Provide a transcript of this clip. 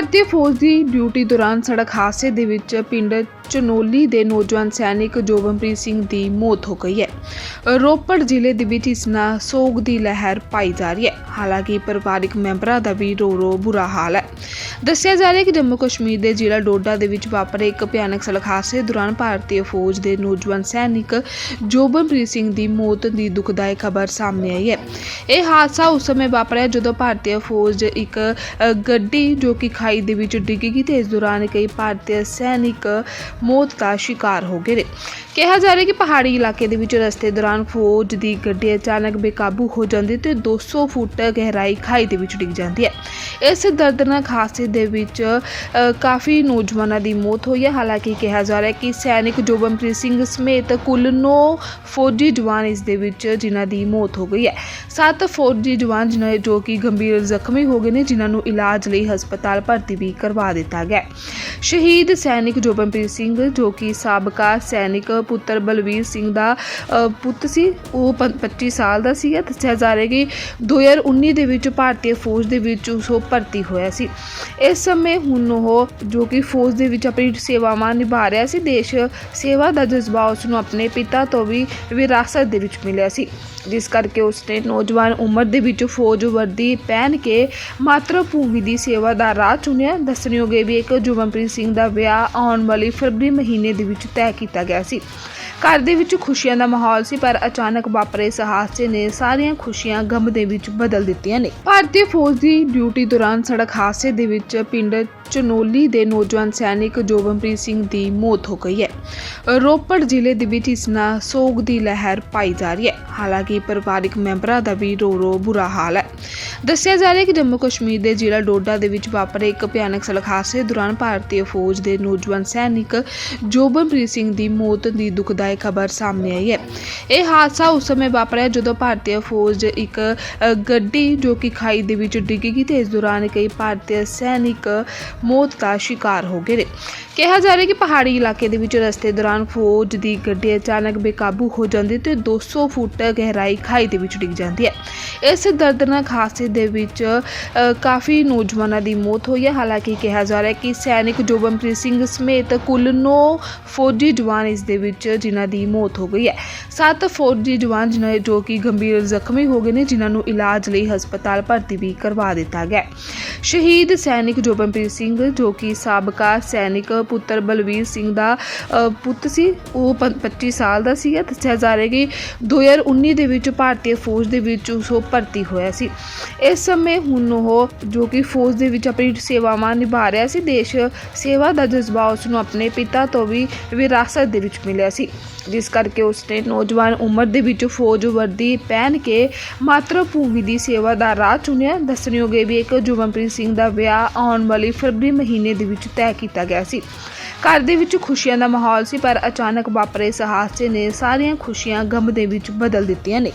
ਭਾਰਤੀ ਫੌਜ ਦੀ ਡਿਊਟੀ ਦੌਰਾਨ ਸੜਕ ਹਾਦਸੇ ਦੇ ਵਿੱਚ ਪਿੰਡ ਚਨੋਲੀ ਦੇ ਨੌਜਵਾਨ ਸੈਨਿਕ ਜੋਬਨਪ੍ਰੀਤ ਸਿੰਘ ਦੀ ਮੌਤ ਹੋ ਗਈ ਹੈ। ਰੋਪੜ ਜ਼ਿਲ੍ਹੇ ਦੇ ਵਿੱਚ ਇਸ ਨਾਲ ਸੋਗ ਦੀ ਲਹਿਰ ਪਾਈ ਜਾ ਰਹੀ ਹੈ। ਹਾਲਾਂਕਿ ਪਰਿਵਾਰਕ ਮੈਂਬਰਾਂ ਦਾ ਵੀ ਰੋ ਰੋ ਬੁਰਾ ਹਾਲ ਹੈ। ਦੱਸਿਆ ਜਾ ਰਿਹਾ ਕਿ ਜੰਮੂ ਕਸ਼ਮੀਰ ਦੇ ਜ਼ਿਲ੍ਹਾ ਡੋਡਾ ਦੇ ਵਿੱਚ ਵਾਪਰੇ ਇੱਕ ਭਿਆਨਕ ਸੜਕ ਹਾਦਸੇ ਦੌਰਾਨ ਭਾਰਤੀ ਫੌਜ ਦੇ ਨੌਜਵਾਨ ਸੈਨਿਕ ਜੋਬਨਪ੍ਰੀਤ ਸਿੰਘ ਦੀ ਮੌਤ ਦੀ ਦੁਖਦਾਇਕ ਖਬਰ ਸਾਹਮਣੇ ਆਈ ਹੈ। ਇਹ ਹਾਦਸਾ ਉਸ ਸਮੇਂ ਵਾਪਰਿਆ ਜਦੋਂ ਭਾਰਤੀ ਫੌਜ ਇੱਕ ਗੱਡੀ ਜੋ ਕਿ ਖਾਈ ਦੇ ਵਿੱਚ ਡਿੱਗ ਗਈ ਤੇ ਇਸ ਦੌਰਾਨ ਕਈ ਭਾਰਤੀ ਸੈਨਿਕ ਮੌਤ ਦਾ ਸ਼ਿਕਾਰ ਹੋ ਗਏ ਨੇ। ਕਿਹਾ ਜਾ ਰਿਹਾ ਕਿ ਪਹਾੜੀ ਇਲਾਕੇ ਦੇ ਵਿੱਚ ਰਸਤੇ ਦੌਰਾਨ ਫੌਜ ਦੀ ਗੱਡੀ ਅਚਾਨਕ ਬੇਕਾਬੂ ਹੋ ਜਾਂਦੀ ਤੇ 200 ਫੁੱਟ ਗਹਿਰਾਈ ਖਾਈ ਦੇ ਵਿੱਚ ਡਿੱਗ ਜਾਂਦੀ ਹੈ। ਇਸ ਦਰਦਨਾਕ ਹਾਦਸੇ ਦੇ ਵਿੱਚ ਕਾਫੀ ਨੌਜਵਾਨਾਂ ਦੀ ਮੌਤ ਹੋਈ ਹੈ। ਹਾਲਾਂਕਿ ਕਿਹਾ ਜਾ ਰਿਹਾ ਹੈ ਕਿ ਸੈਨਿਕ ਜੋਬਨਪ੍ਰੀਤ ਸਿੰਘ ਸਮੇਤ ਕੁੱਲ 9 ਫੌਜੀ ਜਵਾਨ ਇਸ ਦੇ ਵਿੱਚ ਜਿਨ੍ਹਾਂ ਦੀ ਮੌਤ ਹੋ ਗਈ ਹੈ। ਸੱਤ ਫੌਜੀ ਜਵਾਨ ਜਿਨ੍ਹਾਂ ਜੋ ਕਿ ਗੰਭੀਰ ਜ਼ਖਮੀ ਹੋ ਗਏ ਨੇ, ਜਿਨ੍ਹਾਂ ਨੂੰ ਇਲਾਜ ਲਈ ਹਸਪਤਾਲ ਭਰਤੀ ਵੀ ਕਰਵਾ ਦਿੱਤਾ ਗਿਆ ਸ਼ਹੀਦ ਸੈਨਿਕ ਜੋਬਨਪ੍ਰੀਤ ਸਿੰਘ, ਜੋ ਕਿ ਸਾਬਕਾ ਸੈਨਿਕ ਪੁੱਤਰ ਬਲਵੀਰ ਸਿੰਘ ਦਾ ਪੁੱਤ ਸੀ, ਉਹ ਪੰ- 25 ਸਾਲ ਦਾ ਸੀਗਾ। ਦੱਸਿਆ ਜਾ ਰਿਹਾ ਕਿ 2019 ਦੇ ਵਿੱਚ ਭਾਰਤੀ ਫੌਜ ਦੇ ਵਿੱਚ ਉਸ ਭਰਤੀ ਹੋਇਆ ਸੀ। ਇਸ ਸਮੇਂ ਹੁਣ ਉਹ ਜੋ ਕਿ ਫੌਜ ਦੇ ਵਿੱਚ ਆਪਣੀ ਸੇਵਾਵਾਂ ਨਿਭਾ ਰਿਹਾ ਸੀ, ਦੇਸ਼ ਸੇਵਾ ਦਾ ਜਜ਼ਬਾ ਉਸ ਨੂੰ ਆਪਣੇ ਪਿਤਾ ਤੋਂ ਵੀ ਵਿਰਾਸਤ ਦੇ ਵਿੱਚ ਮਿਲਿਆ ਸੀ। ਜਿਸ ਕਰਕੇ ਉਸਨੇ ਨੌਜਵਾਨ ਉਮਰ ਦੇ ਵਿੱਚ ਫੌਜ ਵਰਦੀ ਪਹਿਨ ਕੇ ਮਾਤਰ ਭੂਮੀ ਦੀ ਸੇਵਾ ਦਾ ਰਾਹ ਚੁਣਿਆ। ਦੱਸਣਯੋਗ ਵੀ ਇੱਕ ਜੁਗਨਪ੍ਰੀਤ ਸਿੰਘ ਦਾ ਵਿਆਹ ਆਉਣ ਵਾਲੀ ਫਰਵਰੀ ਮਹੀਨੇ ਦੇ ਵਿੱਚ ਤੈਅ ਕੀਤਾ ਗਿਆ ਸੀ। ਘਰ ਦੇ ਵਿੱਚ ਖੁਸ਼ੀਆਂ ਦਾ ਮਾਹੌਲ ਸੀ, ਪਰ ਅਚਾਨਕ ਵਾਪਰੇ ਇਸ ਹਾਦਸੇ ਨੇ ਸਾਰੀਆਂ ਖੁਸ਼ੀਆਂ ਗਮ ਦੇ ਵਿੱਚ ਬਦਲ ਦਿੱਤੀਆਂ ਨੇ। ਭਾਰਤੀ ਫੌਜ ਦੀ ਡਿਊਟੀ ਦੌਰਾਨ ਸੜਕ ਹਾਦਸੇ ਦੇ ਵਿੱਚ ਪਿੰਡ ਚਨੋਲੀ ਦੇ ਨੌਜਵਾਨ ਸੈਨਿਕ ਜੋਬਨਪ੍ਰੀਤ ਸਿੰਘ ਦੀ ਮੌਤ ਹੋ ਗਈ ਹੈ। ਰੋਪੜ ਜ਼ਿਲ੍ਹੇ ਦੇ ਵਿੱਚ ਇਸ ਨਾਲ ਸੋਗ ਦੀ ਲਹਿਰ ਪਾਈ ਜਾ ਰਹੀ ਹੈ। ਹਾਲਾਂਕਿ ਪਰਿਵਾਰਕ ਮੈਂਬਰਾਂ ਦਾ ਵੀ ਰੋ ਰੋ ਬੁਰਾ ਹਾਲ ਹੈ। ਦੱਸਿਆ ਜਾ ਰਿਹਾ ਹੈ ਕਿ ਜੰਮੂ ਕਸ਼ਮੀਰ ਦੇ ਜ਼ਿਲ੍ਹਾ ਡੋਡਾ ਦੇ ਵਿੱਚ ਵਾਪਰੇ ਇੱਕ ਭਿਆਨਕ ਸੜਕ ਹਾਦਸੇ ਦੌਰਾਨ ਭਾਰਤੀ ਫੌਜ ਦੇ ਨੌਜਵਾਨ ਸੈਨਿਕ ਜੋਬਨਪ੍ਰੀਤ ਸਿੰਘ ਦੀ ਮੌਤ ਦੀ ਦੁਖਦਾਇਕ ਖਬਰ ਸਾਹਮਣੇ ਆਈ ਹੈ। ਇਹ ਹਾਦਸਾ ਉਸ ਸਮੇਂ ਵਾਪਰਿਆ ਜਦੋਂ ਭਾਰਤੀ ਫੌਜ ਇੱਕ ਗੱਡੀ ਜੋ ਕਿ ਖਾਈ ਦੇ ਵਿੱਚ ਡਿੱਗ ਗਈ ਤੇ ਇਸ ਦੌਰਾਨ ਕਈ ਭਾਰਤੀ ਸੈਨਿਕ ਮੌਤ ਦਾ ਸ਼ਿਕਾਰ ਹੋ ਗਏ ਨੇ। ਕਿਹਾ ਜਾ ਰਿਹਾ ਕਿ ਪਹਾੜੀ ਇਲਾਕੇ ਦੇ ਵਿੱਚ ਰਸਤੇ ਦੌਰਾਨ ਫੌਜ ਦੀ ਗੱਡੀ ਅਚਾਨਕ ਬੇਕਾਬੂ ਹੋ ਜਾਂਦੀ ਤੇ 200 ਫੁੱਟ ਗਹਿਰਾਈ ਖਾਈ ਦੇ ਵਿੱਚ ਡਿੱਗ ਜਾਂਦੀ ਹੈ। ਇਸ ਦਰਦਨਾਕ ਹਾਦਸੇ ਦੇ ਵਿੱਚ ਕਾਫੀ ਨੌਜਵਾਨਾਂ ਦੀ ਮੌਤ ਹੋਈ ਹੈ। ਹਾਲਾਂਕਿ ਕਿਹਾ ਜਾ ਰਿਹਾ ਕਿ ਸੈਨਿਕ ਜੋਬਨਪ੍ਰੀਤ ਸਿੰਘ ਸਮੇਤ ਕੁੱਲ 9 ਫੌਜੀ ਜਵਾਨ ਇਸ ਦੇ ਵਿੱਚ ਜਿਨ੍ਹਾਂ ਦੀ ਮੌਤ ਹੋ ਗਈ ਹੈ। ਸੱਤ ਫੌਜੀ ਜਵਾਨ ਜਿਨ੍ਹਾਂ ਜੋ ਕਿ ਗੰਭੀਰ ਜ਼ਖਮੀ ਹੋ ਗਏ ਨੇ, ਜਿਨ੍ਹਾਂ ਨੂੰ ਇਲਾਜ ਲਈ ਹਸਪਤਾਲ ਭਰਤੀ ਵੀ ਕਰਵਾ ਦਿੱਤਾ ਗਿਆ ਸ਼ਹੀਦ ਸੈਨਿਕ ਜੋਬਨਪ੍ਰੀਤ ਸਿੰਘ ਸਿੰਘ ਜੋ ਕਿ ਸਾਬਕਾ ਸੈਨਿਕ ਪੁੱਤਰ ਬਲਵੀਰ ਸਿੰਘ ਦਾ ਪੁੱਤ ਸੀ, ਉਹ ਪੰ- 25 ਸਾਲ ਦਾ ਸੀਗਾ। ਦੱਸਿਆ ਜਾ ਰਿਹਾ ਕਿ 2019 ਦੇ ਵਿੱਚ ਭਾਰਤੀ ਫੌਜ ਦੇ ਵਿੱਚ ਉਹ ਭਰਤੀ ਹੋਇਆ ਸੀ। ਇਸ ਸਮੇਂ ਹੁਣ ਉਹ ਜੋ ਕਿ ਫੌਜ ਦੇ ਵਿੱਚ ਆਪਣੀ ਸੇਵਾਵਾਂ ਨਿਭਾ ਰਿਹਾ ਸੀ, ਦੇਸ਼ ਸੇਵਾ ਦਾ ਜਜ਼ਬਾ ਉਸ ਨੂੰ ਆਪਣੇ ਪਿਤਾ ਤੋਂ ਵੀ ਵਿਰਾਸਤ ਦੇ ਵਿੱਚ ਮਿਲਿਆ ਸੀ। ਜਿਸ ਕਰਕੇ ਉਸਨੇ ਨੌਜਵਾਨ ਉਮਰ ਦੇ ਵਿੱਚ ਫੌਜ ਵਰਦੀ ਪਹਿਨ ਕੇ ਮਾਤਰ ਭੂਮੀ ਦੀ ਸੇਵਾ ਦਾ ਰਾਹ ਚੁਣਿਆ। ਦੱਸਣਯੋਗ ਇਹ ਵੀ ਇੱਕ ਜੁਗਨਪ੍ਰੀਤ ਸਿੰਘ ਦਾ ਵਿਆਹ ਆਉਣ ਵਾਲੀ ਫਰਵਰੀ ਮਹੀਨੇ ਦੇ ਵਿੱਚ ਤੈਅ ਕੀਤਾ ਗਿਆ ਸੀ। ਘਰ ਦੇ ਵਿੱਚ ਖੁਸ਼ੀਆਂ ਦਾ ਮਾਹੌਲ ਸੀ, ਪਰ ਅਚਾਨਕ ਵਾਪਰੇ ਇਸ ਹਾਦਸੇ ਨੇ ਸਾਰੀਆਂ ਖੁਸ਼ੀਆਂ ਗਮ ਦੇ ਵਿੱਚ ਬਦਲ ਦਿੱਤੀਆਂ ਨੇ।